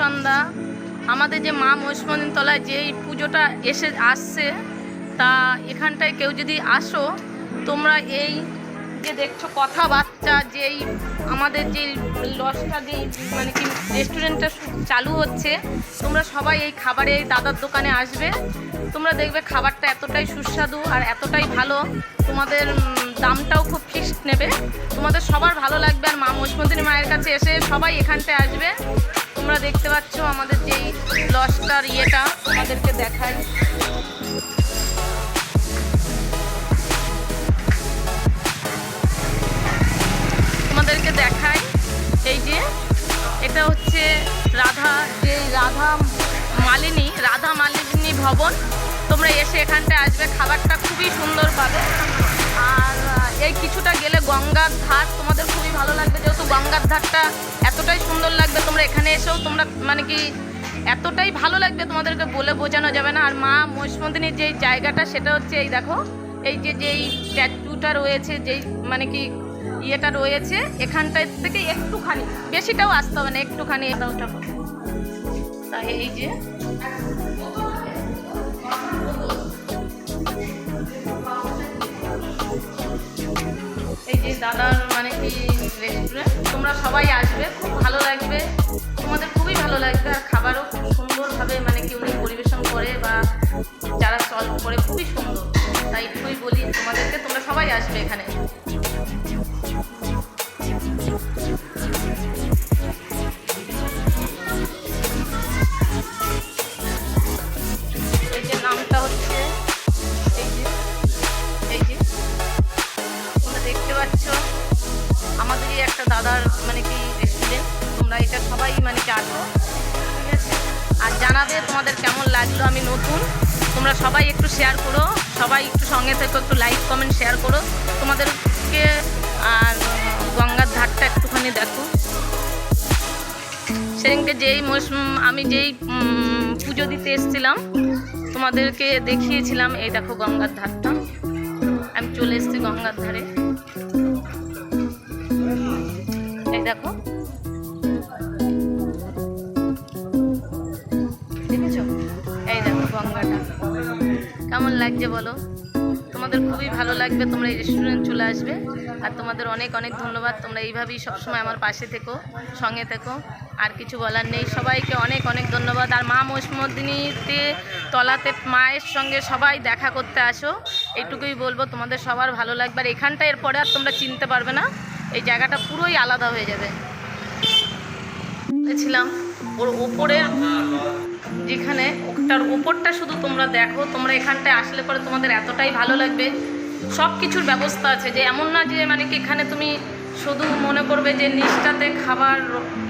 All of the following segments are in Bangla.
সন্ধ্যা। আমাদের যে মা মহিষমন্দির তলায় যেই পুজোটা এসে আসছে, তা এখানটায় কেউ যদি আসো, তোমরা এই যে দেখছ কথাবার্তা, যেই আমাদের যে লসটা যেই মানে কি রেস্টুরেন্টটা চালু হচ্ছে, তোমরা সবাই এই খাবারে এই দাদার দোকানে আসবে। তোমরা দেখবে খাবারটা এতটাই সুস্বাদু আর এতটাই ভালো। তোমাদের দামটাও খুব ফিক্সড নেবে। তোমাদের সবার ভালো লাগবে আর মা মহিষমন্দিনী মায়ের কাছে এসে সবাই এখানটায় আসবে। তোমরা দেখতে পাচ্ছ আমাদের যেই লসটার ইয়েটা, তোমাদেরকে দেখাই। তোমাদেরকে দেখাই, এই যে, এটা হচ্ছে রাধা যে রাধা মালিনী রাধা মালিনী ভবন। তোমরা এসে এখানটায় আসবে, খাবারটা খুবই সুন্দর পাবে। এই কিছুটা গেলে গঙ্গার ধার তোমাদের খুবই ভালো লাগবে যেহেতু গঙ্গার ধারটা এতটাই সুন্দর লাগবে তোমরা এখানে এসেও তোমরা মানে কি এতটাই ভালো লাগবে তোমাদেরকে বলে বোঝানো যাবে না আর মা মহিষমন্দিনীর যেই জায়গাটা সেটা হচ্ছে এই দেখো এই যে যেই স্ট্যাচুটা রয়েছে যেই মানে কি ইয়েটা রয়েছে এখানটার থেকে একটুখানি বেশিটাও আসতে হবে না একটুখানি এটা ওটা করে। তা এই যে দাদার মানে কি রেস্টুরেন্ট তোমরা সবাই আসবে, খুব ভালো লাগবে। তোমাদের খুবই ভালো লাগবে। আর একটা দাদার মানে কি রেস্টুরেন্ট তোমরা এটা সবাই মানে কি আসো ঠিক আছে? আর জানাবে তোমাদের কেমন লাগল আমি নতুন। তোমরা সবাই একটু শেয়ার করো, সবাই একটু সঙ্গে থেকে, একটু লাইক কমেন্ট শেয়ার করো। তোমাদেরকে আর গঙ্গার ধারটা একটুখানি দেখো। সেদিনকে যেই আমি যেই পুজো দিতে এসেছিলাম, তোমাদেরকে দেখিয়েছিলাম, এই দেখো গঙ্গার ধারটা। আমি চলে এসেছি গঙ্গার ধারে। দেখো। দেখেছ? এই দেখো গঙ্গাটা। কেমন লাগছে বলো? তোমাদের খুবই ভালো লাগবে, তোমরা এই রেস্টুরেন্ট চলে আসবে। আর তোমাদের অনেক অনেক ধন্যবাদ। তোমরা এইভাবেই সবসময় আমার পাশে থেকো, সঙ্গে থেকো। আর কিছু বলার নেই। সবাইকে অনেক অনেক ধন্যবাদ। আর মা মহিষমর্দিনীতে তলাতে মায়ের সঙ্গে সবাই দেখা করতে আসো। এটুকুই বলব, তোমাদের সবার ভালো লাগবে। আর এখানটা এরপরে আর তোমরা চিনতে পারবে না। এই জায়গাটা পুরোই আলাদা হয়ে যাবে। ছিলাম ওর ওপরের যেখানে, ওটার ওপরটা শুধু তোমরা দেখো, তোমরা এখানটায় আসলে পরে তোমাদের এতটাই ভালো লাগবে। সব কিছুর ব্যবস্থা আছে, যে এমন না যে মানে কি এখানে তুমি শুধু মনে করবে যে নিচটাতে খাবার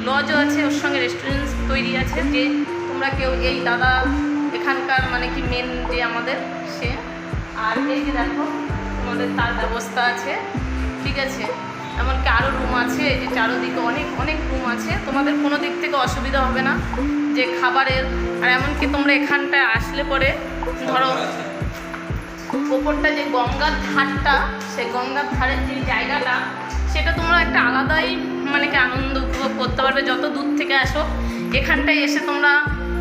লজও আছে, ওর সঙ্গে রেস্টুরেন্ট তৈরি আছে, যে তোমরা কেউ, এই দাদা এখানকার মানে কি মেন যে আমাদের, সে। আর এই যে দেখো, তোমাদের তার ব্যবস্থা আছে, ঠিক আছে। এই যে চারোদিকে অনেক অনেক রুম আছে। তোমাদের কোনো দিক থেকে অসুবিধা হবে না যে খাবারের, আর এমনকি তোমরা এখানটায় আসলে পরে ধরো ওপরটা যে গঙ্গার ধারটা, সেই গঙ্গার ধারের যে জায়গাটা, সেটা তোমরা একটা আলাদাই মানে কি আনন্দ উপভোগ করতে পারবে যত দূর থেকে আসো। এখানটায় এসে তোমরা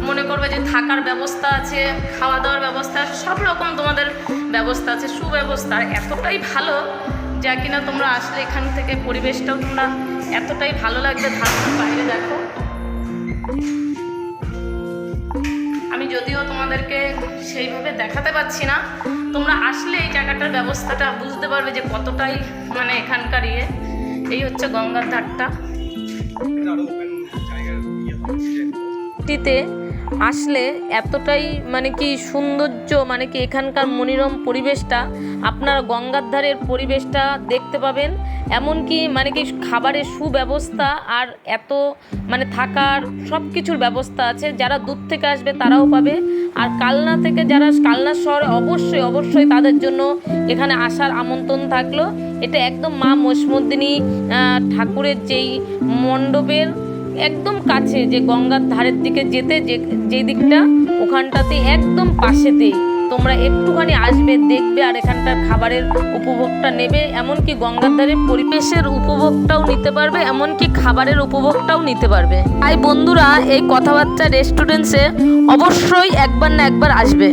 মনে করবে যে থাকার ব্যবস্থা আছে, খাওয়া দাওয়ার ব্যবস্থা সব রকম তোমাদের ব্যবস্থা আছে, সুব্যবস্থা। এতটাই ভালো যা কিনা তোমরা আসলে এখান থেকে পরিবেশটাও তোমরা এতটাই ভালো লাগবে ধারণার বাইরে দেখো। আমি যদিও তোমাদেরকে সেইভাবে দেখাতে পাচ্ছি না তোমরা আসলে এই জায়গাটার ব্যবস্থাটা বুঝতে পারবে যে কতটাই মানে এখানকার ইয়ে। এই হচ্ছে গঙ্গার ধারটা। টিতে আসলে এতটাই মানে কি সৌন্দর্য মানে কি এখানকার মনোরম পরিবেশটা, আপনার গঙ্গার ধারের পরিবেশটা দেখতে পাবেন। এমনকি মানে কি খাবারের সুব্যবস্থা আর এত মানে থাকার সব কিছুর ব্যবস্থা আছে, যারা দূর থেকে আসবে তারাও পাবে। আর কালনা থেকে যারা কালনা শহরে অবশ্যই অবশ্যই তাদের জন্য এখানে আসার আমন্ত্রণ থাকল। এটা একদম মা মসমুদ্দিনী ঠাকুরের যেই মণ্ডপের একদম কাছে, যে গঙ্গার ধারের দিকে যেতে, যে দিকটা, ওখানটাতে একদম পাশেতেই। তোমরা একটুখানি আসবে, দেখবে, আর এখানটার খাবারের উপভোগটা নেবে, এমনকি গঙ্গার ধারে পরিবেশের উপভোগটাও নিতে পারবে, এমনকি খাবারের উপভোগটাও নিতে পারবে। তাই বন্ধুরা, এই কথাবার্তা রেস্টুরেন্টসে অবশ্যই একবার না একবার আসবে।